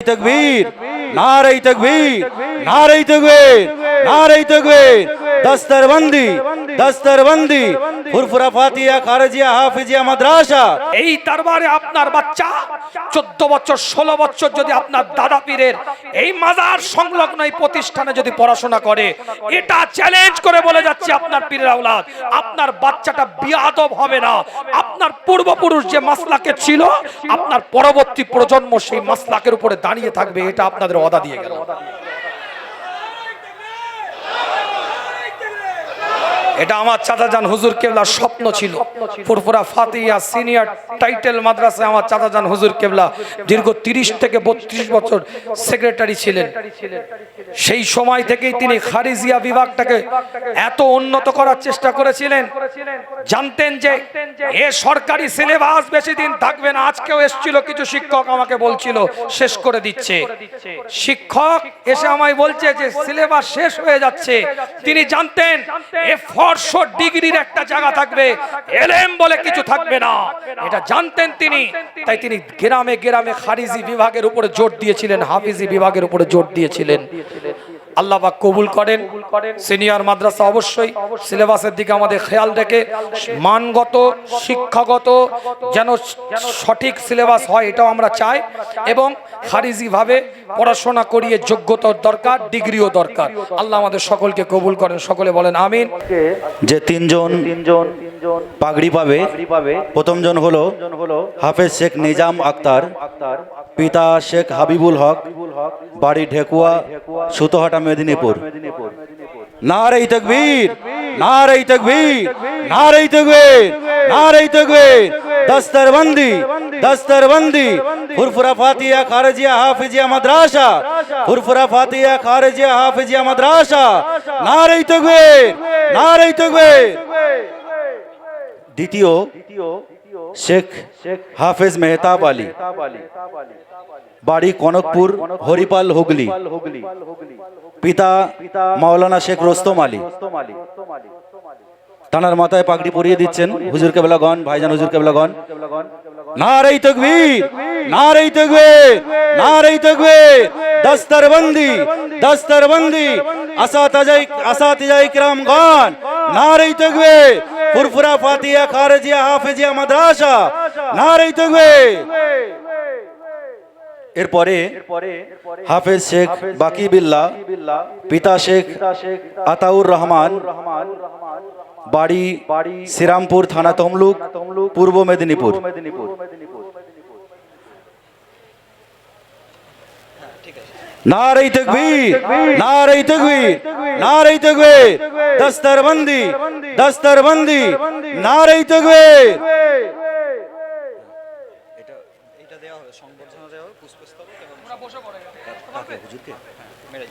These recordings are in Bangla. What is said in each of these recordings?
তকবীর নারাই তকবীর নারাই তকবীর নারাই তকবীর। দস্তরবন্দি দস্তরবন্দি, ফুরফুরা ফাতিয়া, খারজিয়া, হাফিজিয়া, মাদ্রাসা। এই দরবারে আপনার বাচ্চা, চোদ্দ বছর, ষোলো বছর যদি আপনার দাদা পীরের এই মাজার সংলগ্ন এই প্রতিষ্ঠানে যদি পড়াশোনা করে, এটা চ্যালেঞ্জ করে বলে যাচ্ছে আপনার পীরের আওলাদ। আপনার বাচ্চাটা বিয়াদব হবে না। আপনার পূর্বপুরুষ যে মাসলাকে ছিল, আপনার পরবর্তী প্রজন্ম সেই মাসলাকের উপরে দাঁড়িয়ে থাকবে, এটা আপনাদের অদা দিয়ে গেল। এটা আমার চাচাজান হুজুর কেবলার স্বপ্ন ছিল। ফুরফুরা ফাতিয়া সিনিয়র টাইটেল মাদ্রাসায় আমার চাচাজান হুজুর কেবলা দীর্ঘ তিরিশ থেকে বত্রিশ বছর সেক্রেটারি ছিলেন। সেই সময় থেকেই তিনি খারিজিয়া বিভাগটাকে এত উন্নত করার চেষ্টা করেছিলেন। জানতেন যে এ সরকারি সিলেবাস বেশি দিন থাকবে না। আজকেও এসেছিল কিছু শিক্ষক আমাকে বলছিল, শেষ করে দিচ্ছে। শিক্ষক এসে আমায় বলছে যে সিলেবাস শেষ হয়ে যাচ্ছে। তিনি জানতেন, এ ফরশো ডিগ্রির একটা জায়গা থাকবে। এলএম বলে কিছু থাকবে না। এটা জানতেন তিনি। তাই তিনি গ্রামে গ্রামে খারিজি বিভাগের উপরে জোর দিয়েছিলেন, হাফিজি বিভাগের উপরে জোর দিয়েছিলেন। আল্লাহ পাক কবুল করেন। সিনিয়র মাদ্রাসা অবশ্যই সিলেবাসের দিকে আমাদের খেয়াল রেখে মানগত, শিক্ষাগত যেন সঠিক সিলেবাস হয় এটাও আমরা চাই এবং খারিজিভাবে পড়াশোনা করিয়ে যোগ্যতার দরকার, ডিগ্রিও দরকার। আল্লাহ আমাদের সকলকে কবুল করেন, সকলে বলেন আমিন। যে তিনজন পাগড়ি পাবে, প্রথমজন হলো হাফেজ শেখ নিজাম আক্তার, পিতা শেখ হাবিবুল হক, বাড়ি ঢেকুয়া, সুতোহাটা মেদিনীপুর নারাই তকবীর নারাই তকবীর নারাই তকবীর নারাই তকবীর দস্তরবন্দি দস্তরবন্দি ফুরফুরা ফাতিয়া খারজিয়া হাফিজিয়া মাদ্রাসা ফুরফুরা ফাতিয়া খারজিয়া হাফিজিয়া মাদ্রাসা নারাই তকবীর নারাই তকবীর দ্বিতীয় শেখ হাফেজ মেহতাব আলী বাড়ি কনকপুর, হরিপাল হুগলি। পিতা মাওলানা শেখ রোস্তম আলী। তানার মাথায় পাগড়ি পরিয়ে দিচ্ছেন। হুজুর কেবলাগণ ভাইজান হুজুর কেবলাগণ না রেই তকবীর না রেই তকবীর না রেই তকবীর। দস্তরবন্দি দস্তরবন্দি। আসাতাজাই আসাতিজাই کرامগণ না রেই তকবীর, ফুরফুরা ফাতিয়া, খারেজিয়া, হাফেজিয়া, মাদ্রাসা। না রেই তকবীর। এরপরে হাফেজ শেখ বাকি বিল্লাহ পিতা শেখ আতাউর রহমান বাড়ি বাড়ি শ্রীরামপুর থানা তমলুক পূর্ব মেদিনীপুর। নারী তকবীর নারী তকবীর নারী তকবীর দস্তরবন্দি দস্তরবন্দি নারী তকবীর। হুজুরকে মেরে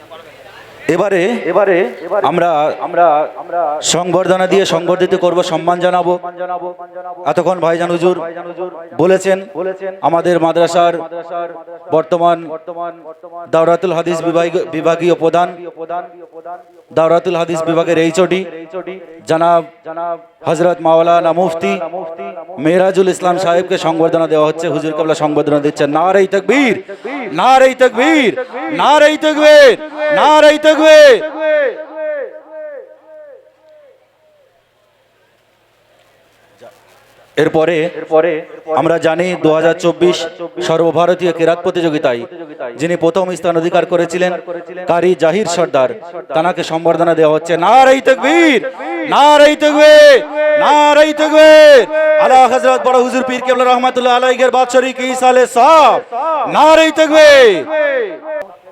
এবারে এবারে আমরা আমরা আমরা সংবর্ধনা দিয়ে সংবর্ধিত করব সম্মান জানাব। এতক্ষণ ভাইজান হুজুর বলেছেন আমাদের মাদ্রাসার বর্তমান দাওরাতুল হাদিস বিভাগ- বিভাগীয় প্রধান দাওরাতুল হাদিস বিভাগের এইচওডি জানাব জানাব হজরত মাওলানা মুফতি মেহরাজুল ইসলাম সাহেবকে সংবর্ধনা দেওয়া হচ্ছে। হুজুর কাবলা সংবর্ধনা দিচ্ছেন। নারাই তকবীর নারাই তকবীর নারাই তকবীর। নারাই তকবীর। এরপরে এরপরে আমরা জানি দু সর্বভারতীয় কেরাত প্রতিযোগিতায় যিনি প্রথম স্থান অধিকার করেছিলেন কারি জাহির সর্দার। তানাকে সম্বর্ধনা দেওয়া হচ্ছে নারাই তকবীর নারাই তকবীর নারাই তকবীর। আলা হযরত বড় হুজুর পীর কেবলা রহমাতুল্লাহ আলাইহির বাদশাহী কি সালে সাহেব নারাই তকবীর।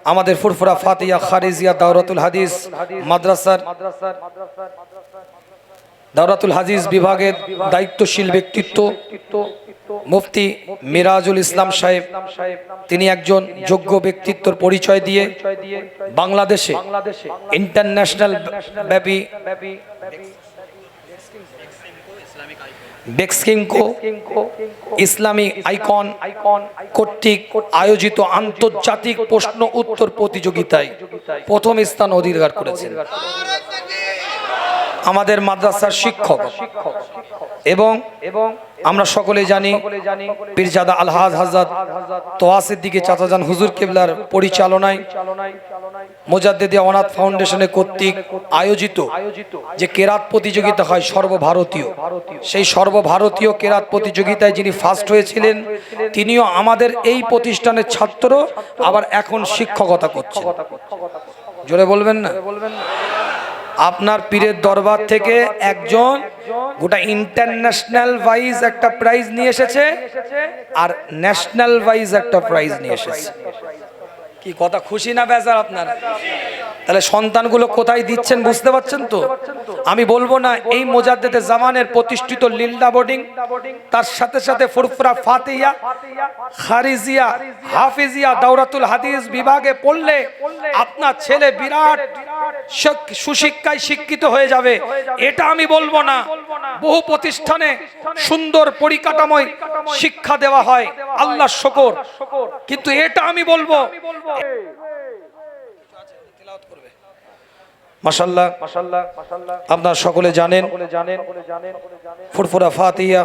আমাদের ফুরফুরা ফাতিয়া খারিজিয়া দাওরাতুল হাদিস মাদ্রাসার দাওরাতুল হাদিস বিভাগের দায়িত্বশীল ব্যক্তিত্ব মুফতি মিরাজুল ইসলাম সাহেব। তিনি একজন যোগ্য ব্যক্তিত্বর পরিচয় দিয়ে বাংলাদেশে ইন্টারন্যাশনাল ব্যাপী বেক্সকিংকো ইসলামী আইকন কর্তৃক আয়োজিত আন্তর্জাতিক প্রশ্ন উত্তর প্রতিযোগিতায় প্রথম স্থান অধিকার করেছেন। আমাদের মাদ্রাসার শিক্ষক এবং এবং আমরা সকলে জানি পীরজাদা আলহাজ হাজাদ তোয়াসের দিকে চাচাজান হুজুর কেবলার পরিচালনায় মোজাদ্দেদিয়া অনাথ ফাউন্ডেশনের কর্তৃক আয়োজিত যে কেরাত প্রতিযোগিতা হয় সর্বভারতীয় সেই সর্বভারতীয় কেরাত প্রতিযোগিতায় যিনি ফার্স্ট হয়েছিলেন তিনিও আমাদের এই প্রতিষ্ঠানের ছাত্র আবার এখন শিক্ষকতা করছেন। জোরে বলবেন না? আপনার পীরের দরবার থেকে একজন, গোটা ইন্টারন্যাশনাল ওয়াইজ একটা প্রাইজ নিয়ে এসেছে, আর ন্যাশনাল ওয়াইজ একটা প্রাইজ নিয়ে এসেছে। কি কথা, খুশি না বেজার আপনার? তাহলে সন্তানগুলো কোথায় দিচ্ছেন বুঝতে পারছেন তো? আমি বলব না, এই মোজাদ্দেদে জামানের প্রতিষ্ঠিত লিল্ডা বোর্ডিং, তার সাথে সাথে ফুরফুরা ফাতিয়া খারিজিয়া, হাফিজিয়া, দাওরাতুল হাদিস বিভাগে পড়লে আপনার ছেলে বিরাট সুশিক্ষায় শিক্ষিত হয়ে যাবে। এটা আমি বলব না। বহু প্রতিষ্ঠানে সুন্দর পরিকাঠামোয় শিক্ষা দেওয়া হয়। আল্লাহ শকর। কিন্তু এটা আমি বলব মাশাল্লাহ আপনার সকলে জানেন, ফুরফুরা ফাতিয়া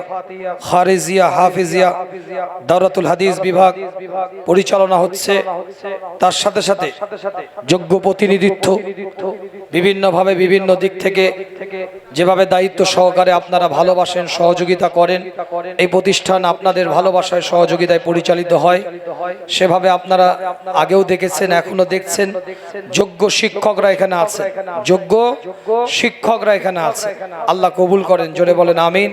খারেজিয়া, হাফিজিয়া হাদিস বিভাগ পরিচালনা হচ্ছে। তার সাথে সাথে যোগ্য প্রতিনিধিত্ব বিভিন্নভাবে বিভিন্ন দিক থেকে যেভাবে দায়িত্ব সহকারে আপনারা ভালোবাসেন, সহযোগিতা করেন, এই প্রতিষ্ঠান আপনাদের ভালোবাসায়, সহযোগিতায় পরিচালিত হয়। সেভাবে আপনারা আগেও দেখেছেন এখনও দেখছেন। যোগ্য শিক্ষকরা এখানে আছে যোগ্য শিক্ষকরা এখানে আছে। আল্লাহ কবুল করেন জোরে বলেন আমিন।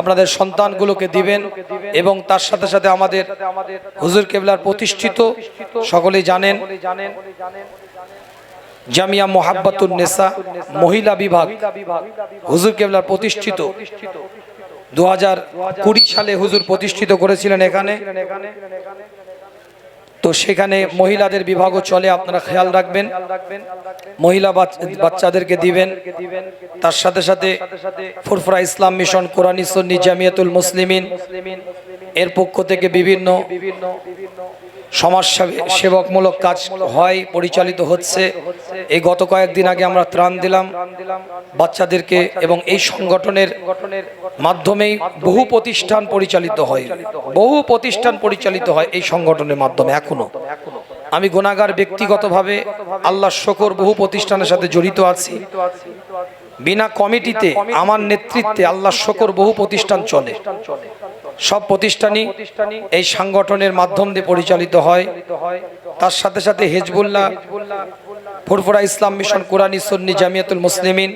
আপনাদের সন্তানগুলোকে দিবেন এবং তার সাথে সাথে আমাদের হুজুর কেবলার প্রতিষ্ঠিত সকলেই জানেন। জামিয়া মোহাব্বতুন নেসা মহিলা বিভাগ। হুজুর কেবলার প্রতিষ্ঠিত। দু হাজার কুড়ি সালে হুজুর প্রতিষ্ঠিত করেছিলেন এখানে। তো সেখানে মহিলাদের বিভাগও চলে আপনারা খেয়াল রাখবেন। মহিলা বাচ- বাচ্চাদেরকে দিবেন। তার সাথে সাথে ফুরফুরা ইসলাম মিশন কোরআন সন্নি জামিয়াতুল মুসলিমিন এর পক্ষ থেকে বিভিন্ন সমাজ সেব- সেবকমূলক কাজ হয়, পরিচালিত হচ্ছে। এই গত কয়েকদিন আগে আমরা ত্রাণ দিলাম বাচ্চাদেরকে এবং এই সংগঠনের মাধ্যমেই বহু প্রতিষ্ঠান পরিচালিত হয়। বহু প্রতিষ্ঠান পরিচালিত হয় এই সংগঠনের মাধ্যমে এখনও। আমি গুণাগার ব্যক্তিগতভাবে আল্লাহ শকর বহু প্রতিষ্ঠানের সাথে জড়িত আছি। বিনা কমিটিতে আমার নেতৃত্বে আল্লাহ শকর বহু প্রতিষ্ঠান চলে। সব প্রতিষ্ঠানই এই সংগঠনের মাধ্যম দিয়ে পরিচালিত হয়। তার সাথে সাথে হেজবুল্লাহ, ফুরফুরা ইসলাম মিশন কোরআনী সন্নি, জামিয়াতুল মুসলিমিন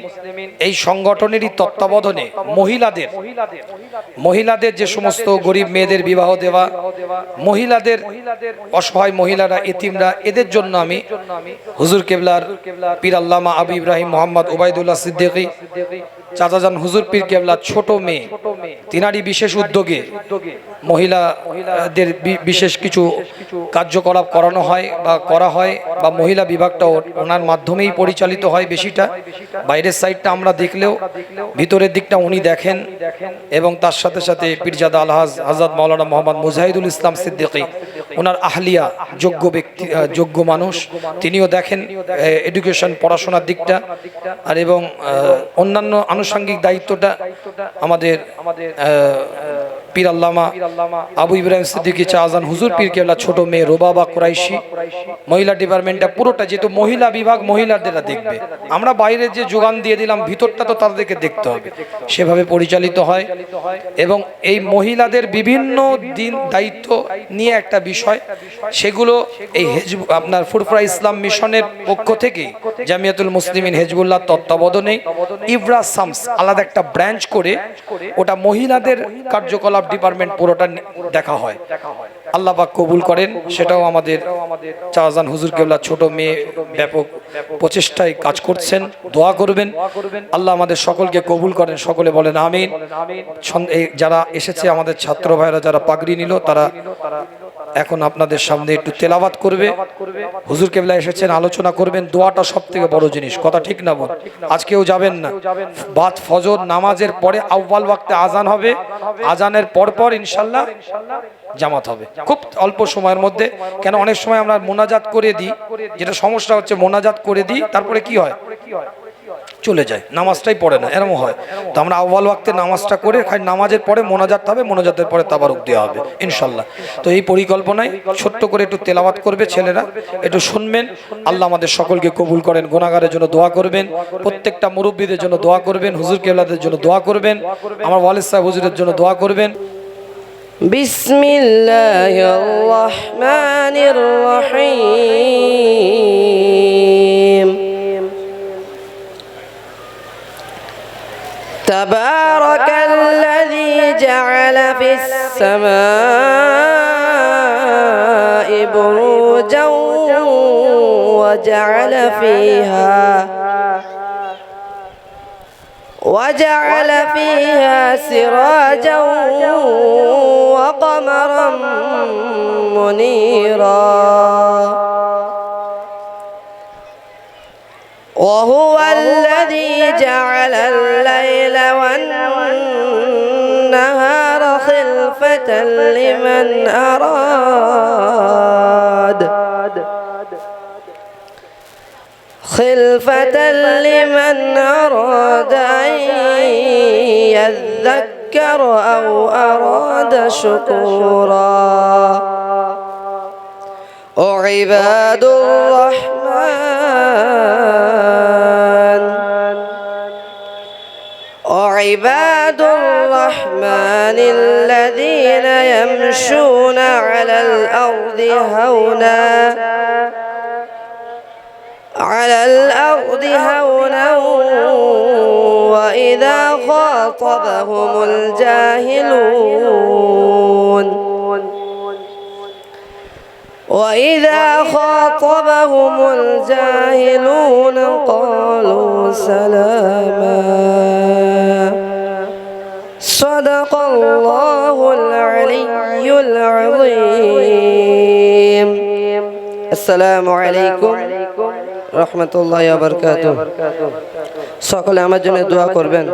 এই সংগঠনেরই তত্ত্বাবধানে মহিলাদের মহিলাদের যে সমস্ত গরিব মেয়েদের বিবাহ দেওয়া, মহিলাদের অসহায় মহিলারা, এতিমরা, এদের জন্য আমি হুজুর কেবলার পীর আল্লামা আবু ইব্রাহিম মোহাম্মদ ওবায়দুল্লাহ সিদ্দিকী চাচাজান হুজুর পীর কেবলার ছোট মেয়ে। তিনারই বিশেষ উদ্যোগে মহিলাদের বিশেষ কিছু কার্যকলাপ করানো হয় বা করা হয় বা মহিলা বিভাগটা ওনার মাধ্যমেই পরিচালিত হয় বেশিটা। বাইরের সাইডটা আমরা দেখলেও ভিতরের দিকটা উনি দেখেন এবং তার সাথে সাথে পীরজাদা আলহাজ আজাদ মাওলানা মোহাম্মদ মুজাহিদুল ইসলাম সিদ্দিকী ওনার আহলিয়া, যোগ্য ব্যক্তি যোগ্য মানুষ। তিনিও দেখেন এডুকেশন পড়াশোনার দিকটা আর এবং অন্যান্য আনুষঙ্গিক দায়িত্বটা আমাদের পীর আল্লামা আবু ইব্রাহিম সিদ্দিকী চাহাজান হুজুর পীর কেবলা ছোট মেয়ে রোবাবা কুরাইশি। মহিলা ডিপার্টমেন্টটা পুরোটা যেহেতু মহিলা বিভাগ, মহিলাদেরা দেখবে। আমরা বাইরে যে যোগান দিয়ে দিলাম, ভিতরটা তো তাদেরকে দেখতে হবে। সেভাবে পরিচালিত হয়। এবং এই মহিলাদের বিভিন্ন দিন দায়িত্ব নিয়ে একটা বিষয় সেগুলো এই হেজব, আপনার ফুরফুরা ইসলাম মিশনের পক্ষ থেকে জামিয়াতুল মুসলিমিন হেজবুল্লাহ তত্ত্বাবধানে ইব্রা সামস আলাদা একটা ব্রাঞ্চ করে ওটা মহিলাদের কার্যকলাপ ডিপার্টমেন্ট পুরোটা দেখা হয়। আল্লাহ পাক কবুল করেন, সেটাও আমাদের চাওয়াজান হুজুর কেবলা ছোট মেয়ে ব্যাপক প্রচেষ্টায় কাজ করছেন, দোয়া করবেন। আল্লাহ আমাদের সকলকে কবুল করেন, সকলে বলেন আমিন। যারা এসেছে আমাদের ছাত্র ভাইরা যারা পাগড়ি নিল, তারা এখন আপনাদের সামনে একটু তেলাবাত করবে। হুজুর কেবলা এসেছেন, আলোচনা করবেন, দোয়াটা সব থেকে বড় জিনিস। কথা ঠিক না, বল? আজকেও যাবেন না। বাদ ফজর নামাজের পরে আউ্বাল ওয়াক্তে আজান হবে। আজানের পর পর ইনশাল্লাহ জামাত হবে। খুব অল্প সময়ের মধ্যে। কেন? অনেক সময় আমরা মোনাজাত করে দিই। যেটা সমস্যা হচ্ছে, মোনাজাত করে দিই। তারপরে কি হয়? চলে যায় নামাজটাই পড়ে না এরকম হয় তো আমরা আউ্বাল ওয়াক্তে নামাজটা করে খালি নামাজের পরে মোনাজাত হবে মোনাজাতের পরে তাবারুক দেওয়া হবে ইনশাল্লাহ তো এই পরিকল্পনায় ছোট্ট করে একটু তেলাওয়াত করবে ছেলেরা একটু শুনবেন আল্লাহ আমাদের সকলকে কবুল করেন গুণাগারের জন্য দোয়া করবেন প্রত্যেকটা মুরব্বীদের জন্য দোয়া করবেন হুজুর কেবলাদের জন্য দোয়া করবেন আমার ওয়ালিদ সাহেব হুজুরের জন্য দোয়া করবেন بسم الله الرحمن الرحيم تبارك الذي جعل في السماء بروجا وجعل فيها وجعل فيها سراجا وقمرا منيرا وهو الذي جعل الليل والنهار خلفة لمن أراد. خلفة لمن أراد أن يذكر أو أراد شكورا. وعباد الرحمن وعباد الرحمن الذين يمشون على الأرض هونا. على الأرض هونا. وإذا خاطبهم الجاهلون. وإذا خاطبهم الجاهلون قالوا سلاما. صدق الله العلي العظيم السلام عليكم رحمة الله وبركاته সকলে আমার জন্য দোয়া করবেন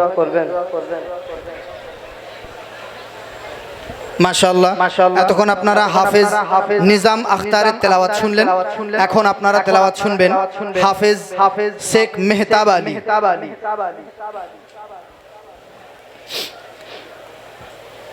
মাশাল্লাহ এতক্ষণ আপনারা হাফেজ নিজাম আখতারের তেলাওয়াত শুনলেন এখন আপনারা তেলাওয়াত শুনবেন হাফেজ শেখ মেহতাব আলী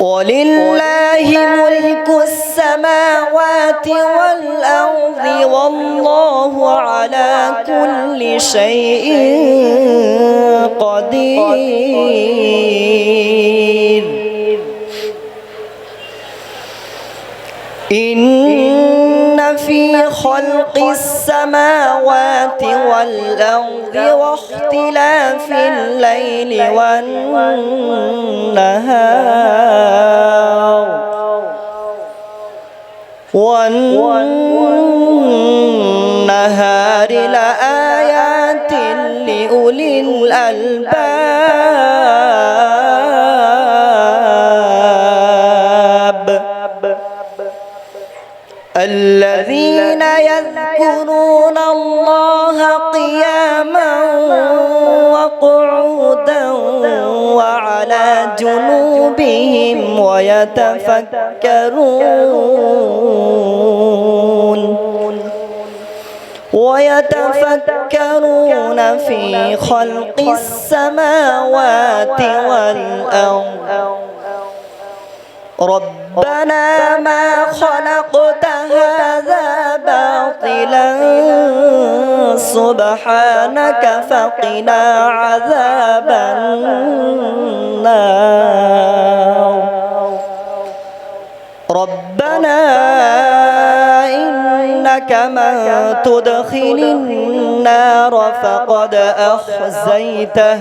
ولله ملك السماوات والأرض والله على كل شيء قدير. إن خلق السماوات والأرض واختلاف الليل والنهار. والنهار لآيات لأولي الألباب. الذين يذكرون الله قياما وقعودا وعلى جنوبهم ويتفكرون ويتفكرون في خلق السماوات والأرض. ربنا ما خلقت هذا سبحانك فقنا عذاب النار. ربنا إنك من تدخل النار فقد أخزيته.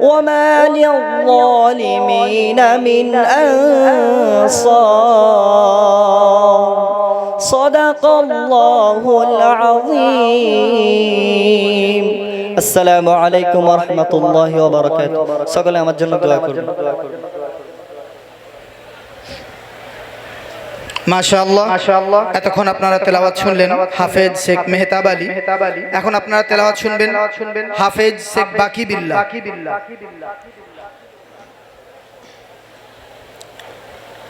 وما للظالمين من أنصار. صدق الله العظيم السلام عليكم ورحمة الله وبركاته সকলে আমার জন্য দোয়া করুন মাশাআল্লাহ মাশাআল্লাহ এতক্ষণ আপনারা তেলাওয়াত শুনলেন হাফেজ শেখ মেহতাব আলী এখন আপনারা তেলাওয়াত শুনবেন হাফেজ শেখ বাকি বিল্লাহ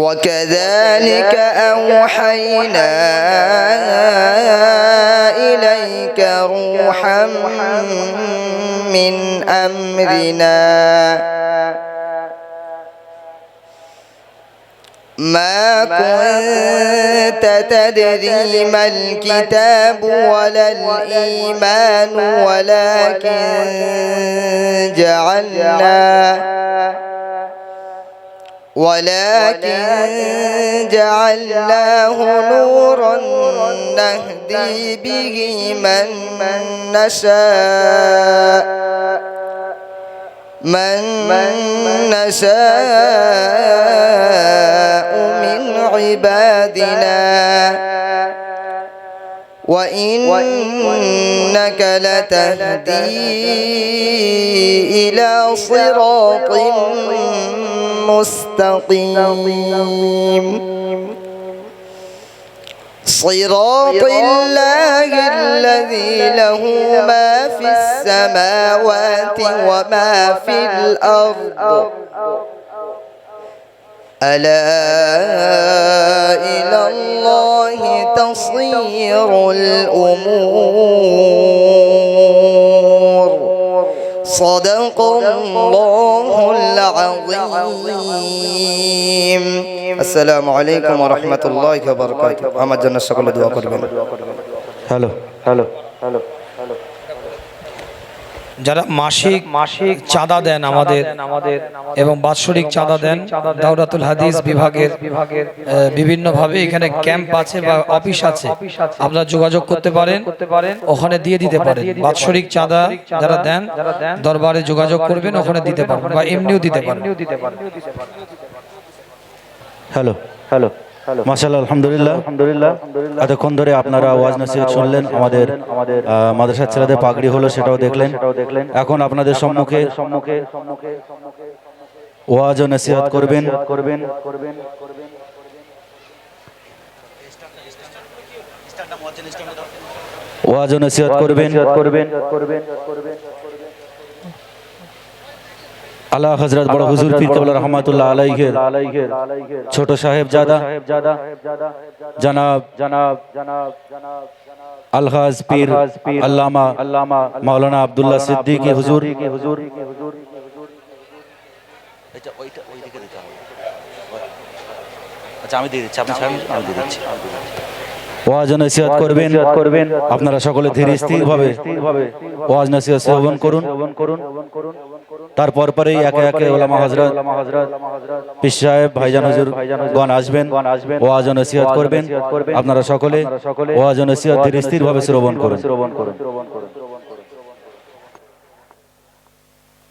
وكذلك أوحينا إليك روحا من أمرنا. ما كنت تدري ما الكتاب ولا الإيمان ولكن جعلنا ولكن جعلناه نورا نهدي به من نشاء. من نشاء من عبادنا. وإنك لتهدي إلى صراط مستقيم صراط الله الذي له ما في السماوات وما في الأرض. ألا إلى الله تصير الأمور. صدق الله العظيم السلام عليكم ورحمة الله وبركاته আমার জন্য সকলে দোয়া করবেন হ্যালো হ্যালো হ্যালো যারা মাসিক মাসিক চাঁদা দেন আমাদের আমাদের এবং বাৎসরিক চাঁদা দেন দাউরাতুল হাদিস বিভাগের বিভাগের বিভিন্ন ভাবে এখানে ক্যাম্প আছে বা অফিস আছে। আপনারা যোগাযোগ করতে পারেন ওখানে দিয়ে দিতে পারেন। বাৎসরিক চাঁদা যারা দেন দরবারে যোগাযোগ করবেন ওখানে দিতে পারবেন বা এমনিও দিতে পারেন হ্যালো হ্যালো। মাশাআল্লাহ আলহামদুলিল্লাহ। আলহামদুলিল্লাহ। এতক্ষণ ধরে আপনারা ওয়াজ নসিহত শুনলেন আমাদের মাদ্রাসার ছেলেদের পাগড়ি হলো সেটাও দেখলেন। দেখলেন। এখন আপনাদের সম্মুখে সম্মুখে ওয়াজ ও নসিহত করবেন। করবেন করবেন। ওয়াজ ও নসিহত করবেন করবেন। করবেন করবেন। আল্লাহ হজরত বড় হুজুর পীর কেবল রহমাতুল্লাহ আলাইহের ছোট সাহেব জাদা জনাব জনাব জনাব জনাব আলহাজ পীর আল্লামা আল্লামা মাওলানা আব্দুল্লাহ সিদ্দিকী হুজুর। হুজুর। আচ্ছা আমি দিয়ে দিচ্ছি আপনি ছাড়ুন আমি দিয়ে দিচ্ছি। ওয়াজ নসিহত করবেন। করবেন। আপনারা সকলে ধীরে স্থির ভাবে ওয়াজ নসিহত শ্রবণ করুন। তারপর পরেই একে একে ওলামা হজরত পিস সাহেব ভাইজান হজুর গণ আসবেন। ওয়াজ নসিহত করবেন। আপনারা সকলে ওয়াজ নসিহত ধীরে স্থির ভাবে শ্রবণ করুন।